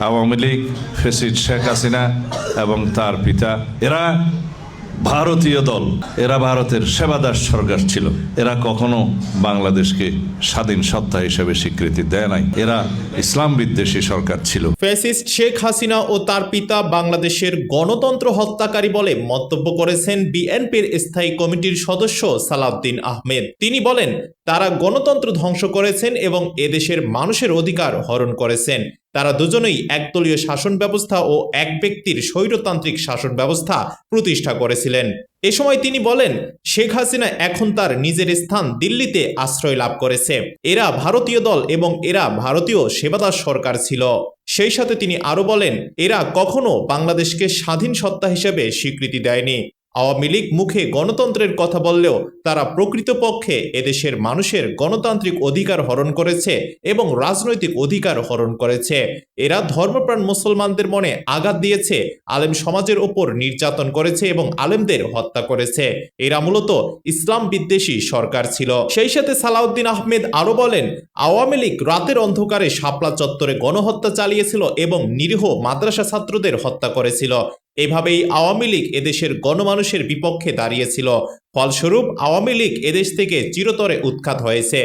আওয়ামী লীগ ফেসিড শেখ হাসিনা এবং তার পিতা, এরা ভারতীয় দল, এরা ভারতের সেবাদাস সরকার ছিল। এরা কখনো বাংলাদেশকে স্বাধীন সত্তা হিসেবে স্বীকৃতি দেয় নাই। এরা ইসলাম বিদ্বেষী সরকার ছিল। ফ্যাসিস্ট শেখ হাসিনা ও তার পিতা বাংলাদেশের গণতন্ত্র হত্যাকারী বলে মন্তব্য করেছেন বিএনপির স্থায়ী কমিটির সদস্য সালাউদ্দিন আহমেদ। তিনি বলেন, তারা গণতন্ত্র ধ্বংস করেছেন এবং এদেশের মানুষের অধিকার হরণ করেছেন। তারা দুজনেই একদলীয় শাসন ব্যবস্থা ও এক ব্যক্তির স্বৈরতান্ত্রিক শাসন ব্যবস্থা প্রতিষ্ঠা করেছিলেন। এ সময় তিনি বলেন, শেখ হাসিনা এখন তার নিজের স্থান দিল্লিতে আশ্রয় লাভ করেছে। এরা ভারতীয় দল এবং এরা ভারতীয় সেবাদাস সরকার ছিল। সেই সাথে তিনি আরও বলেন, এরা কখনো বাংলাদেশকে স্বাধীন সত্তা হিসেবে স্বীকৃতি দেয়নি। আওয়ামী লীগ মুখে গণতন্ত্রের কথা বললেও তারা প্রকৃতপক্ষে এদেশের মানুষের গণতান্ত্রিক অধিকার হরণ করেছে এবং রাজনৈতিক অধিকার হরণ করেছে। এরা ধর্মপ্রাণ মুসলমানদের মনে আঘাত দিয়েছে, আলেম সমাজের ওপর নির্যাতন করেছে এবং আলেমদের হত্যা করেছে। এরা মূলত ইসলাম বিদ্বেষী সরকার ছিল। সেই সাথে সালাউদ্দিন আহমেদ আরও বলেন, আওয়ামী লীগ রাতের অন্ধকারে শাপলা চত্বরে গণহত্যা চালিয়েছিল এবং নিরীহ মাদ্রাসা ছাত্রদের হত্যা করেছিল। এভাবেই আওয়ামী লীগ এদেশের গণমানুষের বিপক্ষে দাঁড়িয়েছিল। ফলস্বরূপ আওয়ামী লীগ এদেশ থেকে চিরতরে উৎখাত হয়েছে।